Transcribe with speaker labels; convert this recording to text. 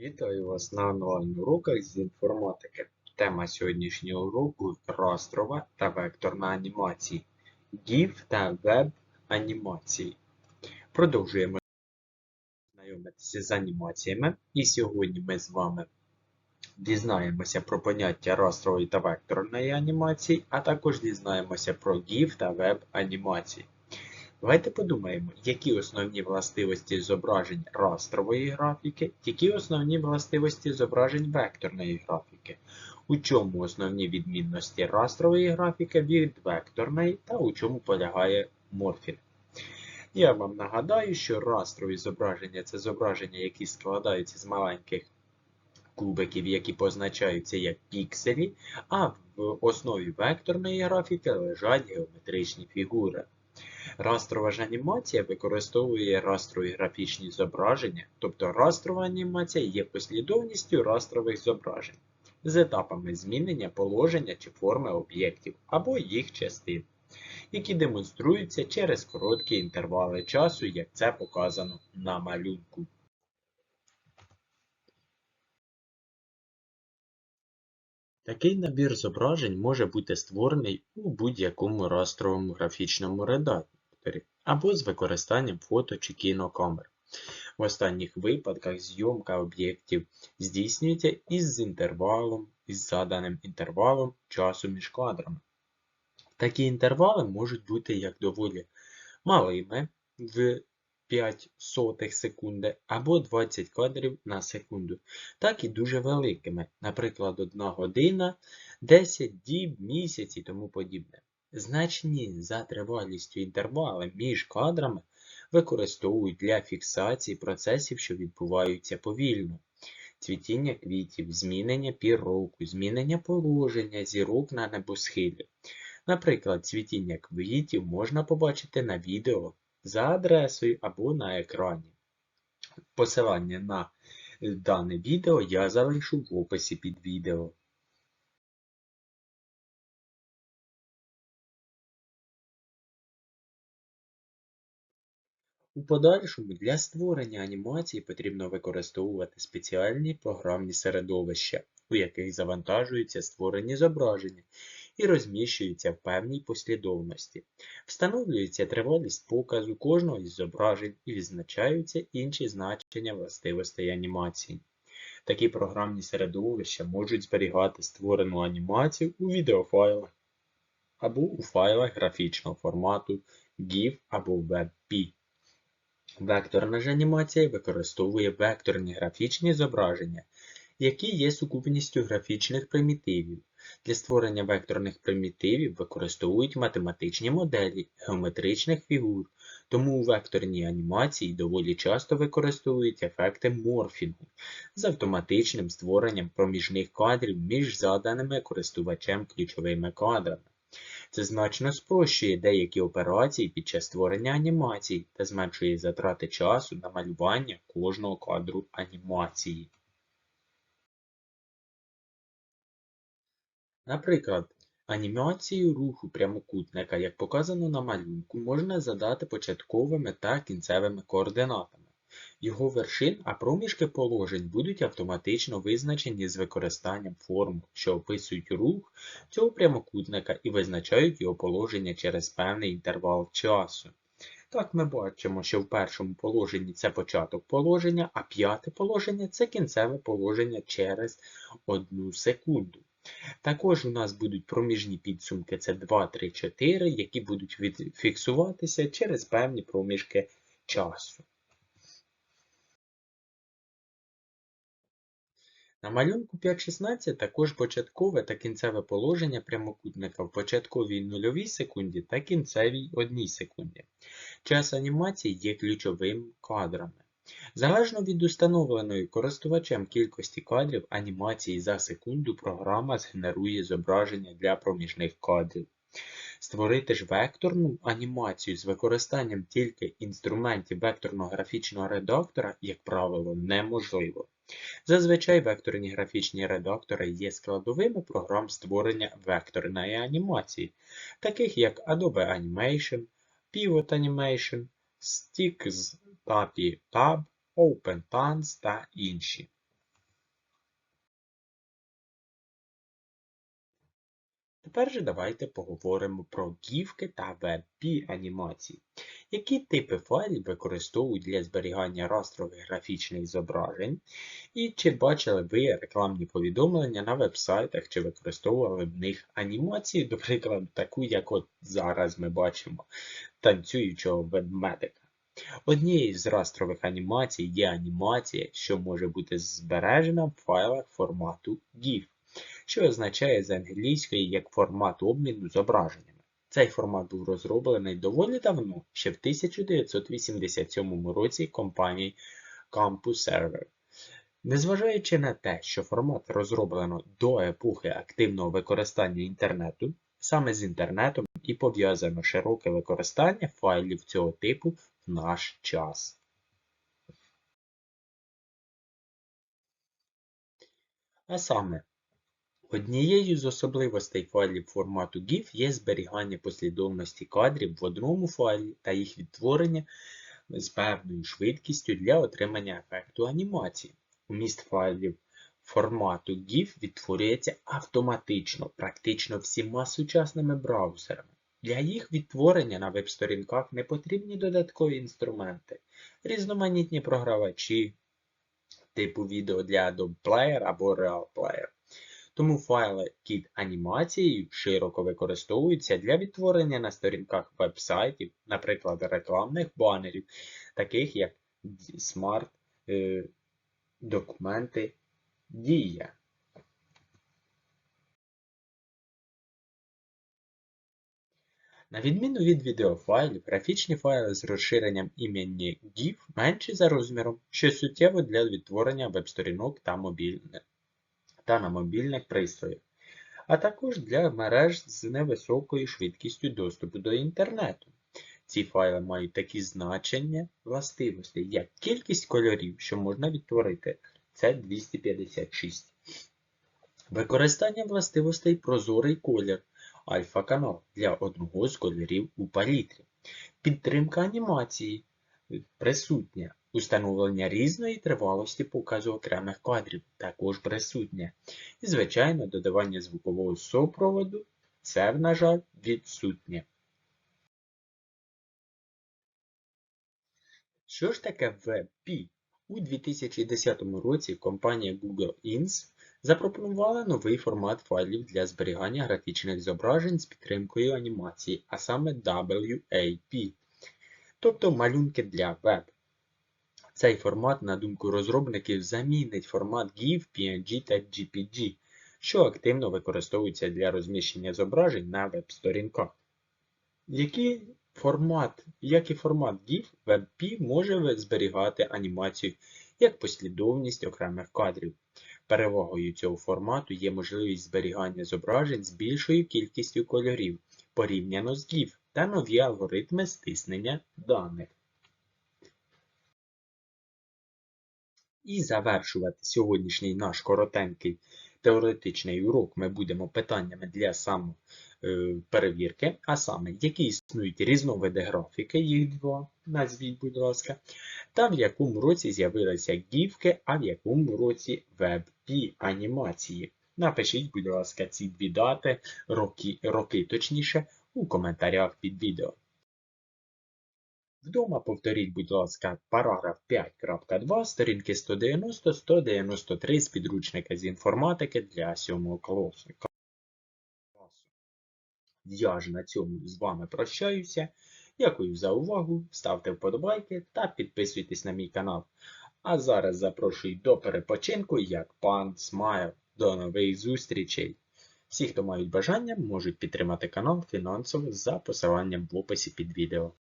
Speaker 1: Вітаю вас на онлайн-уроках з інформатики. Тема сьогоднішнього уроку растрова та векторна анімації, GIF та веб-анімації. Продовжуємо знайомитися з анімаціями, і сьогодні ми з вами дізнаємося про поняття растрової та векторної анімації, а також дізнаємося про GIF та веб-анімації. Давайте подумаємо, які основні властивості зображень растрової графіки, які основні властивості зображень векторної графіки, у чому основні відмінності растрової графіки від векторної та у чому полягає морфінг. Я вам нагадаю, що растрові зображення це зображення, які складаються з маленьких кубиків, які позначаються як пікселі, а в основі векторної графіки лежать геометричні фігури. Растрова ж анімація використовує растрові графічні зображення, тобто растрова анімація є послідовністю растрових зображень з етапами змінення положення чи форми об'єктів або їх частин, які демонструються через короткі інтервали часу, як це показано на малюнку. Такий набір зображень може бути створений у будь-якому растровому графічному редакторі або з використанням фото чи кінокамер. В останніх випадках зйомка об'єктів здійснюється із інтервалом, із заданим інтервалом часу між кадрами. Такі інтервали можуть бути як доволі малими в 5 сотих секунди або 20 кадрів на секунду, так і дуже великими, наприклад, 1 година, 10 діб, місяць і тому подібне. Значні за тривалістю інтервали між кадрами використовують для фіксації процесів, що відбуваються повільно. Цвітіння квітів, змінення пір року, змінення положення зірок на небосхилі. Наприклад, цвітіння квітів можна побачити на відео за адресою або на екрані. Посилання на дане відео я залишу в описі під відео. У подальшому для створення анімації потрібно використовувати спеціальні програмні середовища, у яких завантажуються створені зображення і розміщуються в певній послідовності. Встановлюється тривалість показу кожного із зображень і відзначаються інші значення властивостей анімації. Такі програмні середовища можуть зберігати створену анімацію у відеофайлах або у файлах графічного формату GIF або WebP. Векторна ж анімація використовує векторні графічні зображення, які є сукупністю графічних примітивів. Для створення векторних примітивів використовують математичні моделі геометричних фігур, тому у векторній анімації доволі часто використовують ефекти морфінгу з автоматичним створенням проміжних кадрів між заданими користувачем ключовими кадрами. Це значно спрощує деякі операції під час створення анімацій та зменшує затрати часу на малювання кожного кадру анімації. Наприклад, анімацію руху прямокутника, як показано на малюнку, можна задати початковими та кінцевими координатами. Його вершин, а проміжки положень будуть автоматично визначені з використанням формул, що описують рух цього прямокутника і визначають його положення через певний інтервал часу. Так ми бачимо, що в першому положенні це початок положення, а п'яте положення це кінцеве положення через 1 секунду. Також у нас будуть проміжні підсумки, це 2, 3, 4, які будуть фіксуватися через певні проміжки часу. На малюнку 5.16 також початкове та кінцеве положення прямокутника в початковій нульовій секунді та кінцевій 1 секунді. Час анімації є ключовими кадрами. Залежно від установленої користувачем кількості кадрів анімації за секунду програма згенерує зображення для проміжних кадрів. Створити ж векторну анімацію з використанням тільки інструментів векторного графічного редактора, як правило, неможливо. Зазвичай векторні графічні редактори є складовими програм створення векторної анімації, таких як Adobe Animation, Pivot Animation, Stix, Tapi Tab, OpenTans та інші. Тепер же давайте поговоримо про гівки та WebP анімації. Які типи файлів використовують для зберігання растрових графічних зображень? І чи бачили ви рекламні повідомлення на веб-сайтах, чи використовували в них анімації, до прикладу, таку, як от зараз ми бачимо танцюючого ведмедика. Однією з растрових анімацій є анімація, що може бути збережена в файлах формату GIF що означає з англійської як формат обміну зображеннями. Цей формат був розроблений доволі давно, ще в 1987 році компанією Campus Server. Незважаючи на те, що формат розроблено до епохи активного використання інтернету, саме з інтернетом і пов'язано широке використання файлів цього типу в наш час. А саме, Однією з особливостей файлів формату GIF є зберігання послідовності кадрів в одному файлі та їх відтворення з певною швидкістю для отримання ефекту анімації. Уміст файлів формату GIF відтворюється автоматично, практично всіма сучасними браузерами. Для їх відтворення на веб-сторінках не потрібні додаткові інструменти, різноманітні програвачі типу відео для Adobe Player або Real Player. Тому файли кіт анімацією широко використовуються для відтворення на сторінках веб-сайтів, наприклад, рекламних банерів, таких як Smart е, документи Дія. На відміну від відеофайлів, графічні файли з розширенням імені GIF менші за розміром, що суттєво для відтворення веб-сторінок та мобільних та на мобільних пристроях, а також для мереж з невисокою швидкістю доступу до інтернету. Ці файли мають такі значення властивостей, як кількість кольорів, що можна відтворити, це 256. Використання властивостей прозорий колір альфа-канал для одного з кольорів у палітрі. Підтримка анімації присутня Установлення різної тривалості показу окремих кадрів також присутнє. І, звичайно, додавання звукового супроводу це, на жаль, відсутнє. Що ж таке WebP? У 2010 році компанія Google Inc. запропонувала новий формат файлів для зберігання графічних зображень з підтримкою анімації, а саме WAP, тобто малюнки для веб. Цей формат, на думку розробників, замінить формат GIF, PNG та GPG, що активно використовується для розміщення зображень на веб-сторінках. Який формат, як і формат GIF, WebP може зберігати анімацію як послідовність окремих кадрів. Перевагою цього формату є можливість зберігання зображень з більшою кількістю кольорів порівняно з GIF та нові алгоритми стиснення даних. І завершувати сьогоднішній наш коротенький теоретичний урок ми будемо питаннями для самоперевірки, а саме, які існують різновиди графіки, їх два, назвіть, будь ласка, та в якому році з'явилися гівки, а в якому році WebP анімації. Напишіть, будь ласка, ці дві дати, роки, роки точніше, у коментарях під відео. Вдома повторіть, будь ласка, параграф 5.2 сторінки 190-193 з підручника з інформатики для 7 класу. Я ж на цьому з вами прощаюся. Дякую за увагу, ставте вподобайки та підписуйтесь на мій канал. А зараз запрошую до перепочинку як пан Смайл. До нових зустрічей! Всі, хто мають бажання, можуть підтримати канал фінансово за посиланням в описі під відео.